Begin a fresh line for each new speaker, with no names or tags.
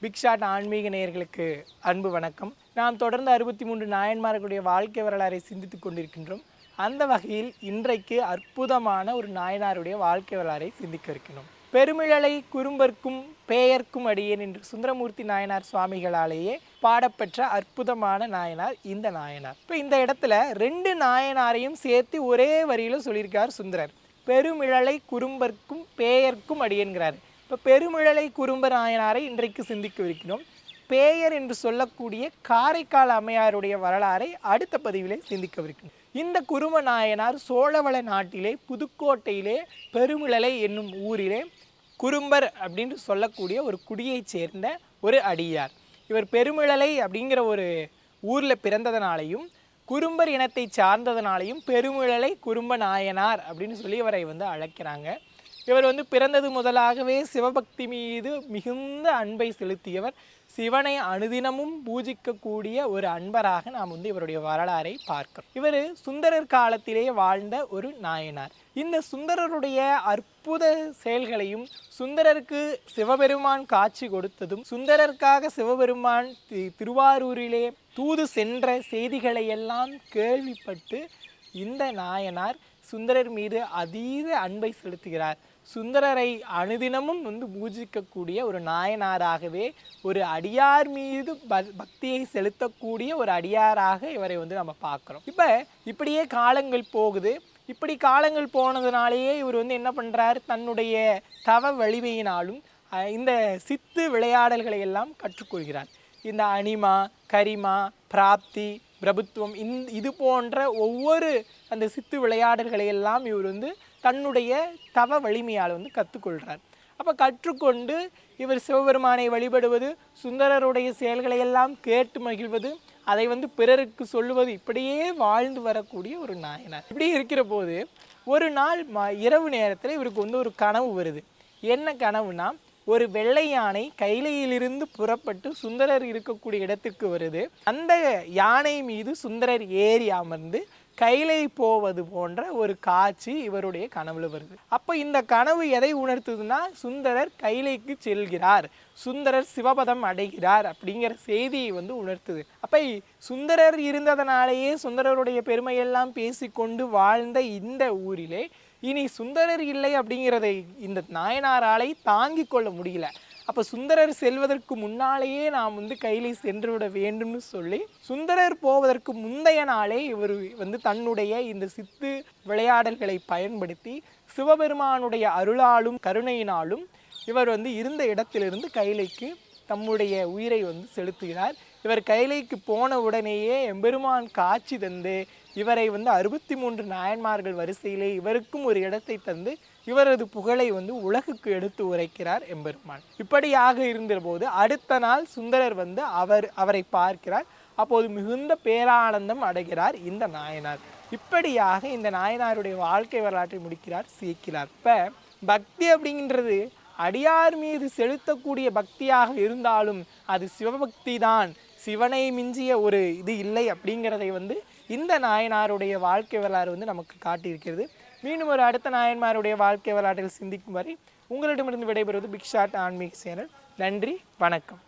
Big shot ஆன்மீக நேயர்களுக்கு அன்பு வணக்கம். நாம் தொடர்ந்து அறுபத்தி மூன்று நாயன்மார்களுடைய வாழ்க்கை வரலாறை சிந்தித்துக் கொண்டிருக்கின்றோம். அந்த வகையில் இன்றைக்கு அற்புதமான ஒரு நாயனாருடைய வாழ்க்கை வரலாறை சிந்திக்க இருக்கின்றோம். பெருமிழலை குறும்பர்க்கும் பெயர்க்கும் அடியேன் என்று சுந்தரமூர்த்தி நாயனார் சுவாமிகளாலேயே பாடப்பெற்ற அற்புதமான நாயனார் இந்த நாயனார். இப்போ இந்த இடத்துல ரெண்டு நாயனாரையும் சேர்த்து ஒரே வரியில் சொல்லியிருக்கார் சுந்தரர். பெருமிழலை குறும்பர்க்கும் பேயர்க்கும் அடியேன்கிறார். இப்போ பெருமிழலை குறும்பராயனாரை இன்றைக்கு சிந்திக்கவிருக்கிறோம். பேயர் என்று சொல்லக்கூடிய காரைக்கால் அம்மையாருடைய வரலாறை அடுத்த பதிவிலே சிந்திக்கவிருக்கிறோம். இந்த குரும நாயனார் சோழவள நாட்டிலே புதுக்கோட்டையிலே பெருமிழலை என்னும் ஊரிலே குறும்பர் அப்படின்னு சொல்லக்கூடிய ஒரு குடியைச் சேர்ந்த ஒரு அடியார். இவர் பெருமிழலை அப்படிங்கிற ஒரு ஊரில் பிறந்ததனாலையும் குறும்பர் இனத்தை சார்ந்ததனாலையும் பெருமிழலை குறும்ப நாயனார் அப்படின்னு சொல்லி இவரை வந்து அழைக்கிறாங்க. இவர் வந்து பிறந்தது முதலாகவே சிவபக்தி மீது மிகுந்த அன்பை செலுத்தியவர். சிவனை அனுதினமும் பூஜிக்கக்கூடிய ஒரு அன்பராக நாம் வந்து இவருடைய வரலாறை பார்க்கிறோம். இவர் சுந்தரர் காலத்திலே வாழ்ந்த ஒரு நாயனார். இந்த சுந்தரருடைய அற்புத செயல்களையும் சுந்தரருக்கு சிவபெருமான் காட்சி கொடுத்ததும் சுந்தரருக்காக சிவபெருமான் தி- திருவாரூரிலே தூது சென்ற செய்திகளை எல்லாம் கேள்விப்பட்டு இந்த நாயனார் சுந்தரர் மீது அதீத அன்பை செலுத்துகிறார். சுந்தரரை அனுதினமும் வந்து பூஜிக்கக்கூடிய ஒரு நாயனாராகவே ஒரு அடியார் மீது பக்தியை செலுத்தக்கூடிய ஒரு அடியாராக இவரை வந்து நம்ம பார்க்குறோம். இப்போ இப்படியே காலங்கள் போகுது. இப்படி காலங்கள் போனதுனாலேயே இவர் வந்து என்ன பண்ணுறார் தன்னுடைய தவ வலிமையினாலும் இந்த சித்து விளையாடல்களை எல்லாம் கற்றுக்கொள்கிறார். இந்த அனிமா கரிமா பிராப்தி பிரபுத்துவம் இந் இது போன்ற ஒவ்வொரு அந்த சித்து விளையாடல்களை எல்லாம் இவர் வந்து தன்னுடைய தவ வலிமையால் வந்து கற்றுக்கொள்கிறார் அப்போ கற்றுக்கொண்டு இவர் சிவபெருமானை வழிபடுவது சுந்தரருடைய செயல்களை எல்லாம் கேட்டு மகிழ்வது அதை வந்து பிறருக்கு சொல்லுவது இப்படியே வாழ்ந்து வரக்கூடிய ஒரு நாயனார். இப்படி இருக்கிற போது ஒரு நாள் ம இரவு நேரத்தில் இவருக்கு வந்து ஒரு கனவு வருது. என்ன கனவுனா ஒரு வெள்ளை யானை கைலையிலிருந்து புறப்பட்டு சுந்தரர் இருக்கக்கூடிய இடத்துக்கு வருது. அந்த யானை மீது சுந்தரர் ஏறி அமர்ந்து கைலை போவது போன்ற ஒரு காட்சி இவருடைய கனவுல வருது. அப்போ இந்த கனவு எதை உணர்த்துதுன்னா சுந்தரர் கைலைக்கு செல்கிறார். சுந்தரர் சிவபதம் அடைகிறார் அப்படிங்கிற செய்தியை வந்து உணர்த்துது. அப்ப சுந்தரர் இருந்ததனாலேயே சுந்தரருடைய பெருமையெல்லாம் பேசிக்கொண்டு வாழ்ந்த இந்த ஊரிலே இனி சுந்தரர் இல்லை அப்படிங்கிறதை இந்த நாயனாராலை தாங்கிக் கொள்ள முடியல. அப்போ சுந்தரர் செல்வதற்கு முன்னாலேயே நாம் வந்து கையிலே சென்று விட வேண்டும்னு சொல்லி சுந்தரர் போவதற்கு முந்தைய நாளே இவர் வந்து தன்னுடைய இந்த சித்து விளையாடல்களை பயன்படுத்தி சிவபெருமானுடைய அருளாலும் கருணையினாலும் இவர் வந்து இருந்த இடத்திலிருந்து கைலைக்கு தம்முடைய உயிரை வந்து செலுத்துகிறார். இவர் கைலைக்கு போன உடனேயே எம்பெருமான் காட்சி தந்து இவரை வந்து அறுபத்தி மூன்று நாயன்மார்கள் வரிசையிலே இவருக்கும் ஒரு இடத்தை தந்து இவரது புகழை வந்து உலகுக்கு எடுத்து உரைக்கிறார் எம்பெருமான். இப்படியாக இருந்தபோது அடுத்த நாள் சுந்தரர் வந்து அவர் அவரை பார்க்கிறார். அப்போது மிகுந்த பேரானந்தம் அடைகிறார் இந்த நாயனார். இப்படியாக இந்த நாயனாருடைய வாழ்க்கை வரலாற்றை முடிக்கிறார் சீக்கிரார் இப்போ பக்தி அப்படிங்கிறது அடியார் மீது செலுத்தக்கூடிய பக்தியாக இருந்தாலும் அது சிவபக்தி தான் சிவனை மிஞ்சிய ஒரு இது இல்லை அப்படிங்கிறதை வந்து இந்த நாயனாருடைய வாழ்க்கை வரலாறு வந்து நமக்கு காட்டியிருக்கிறது. மீண்டும் ஒரு அடுத்த நாயன்மாருடைய வாழ்க்கை வரலாற்றில் சிந்திக்கும் வரை உங்களிடமிருந்து விடைபெறுவது பிக்ஷாட் ஆன்மீக சேனல். நன்றி வணக்கம்.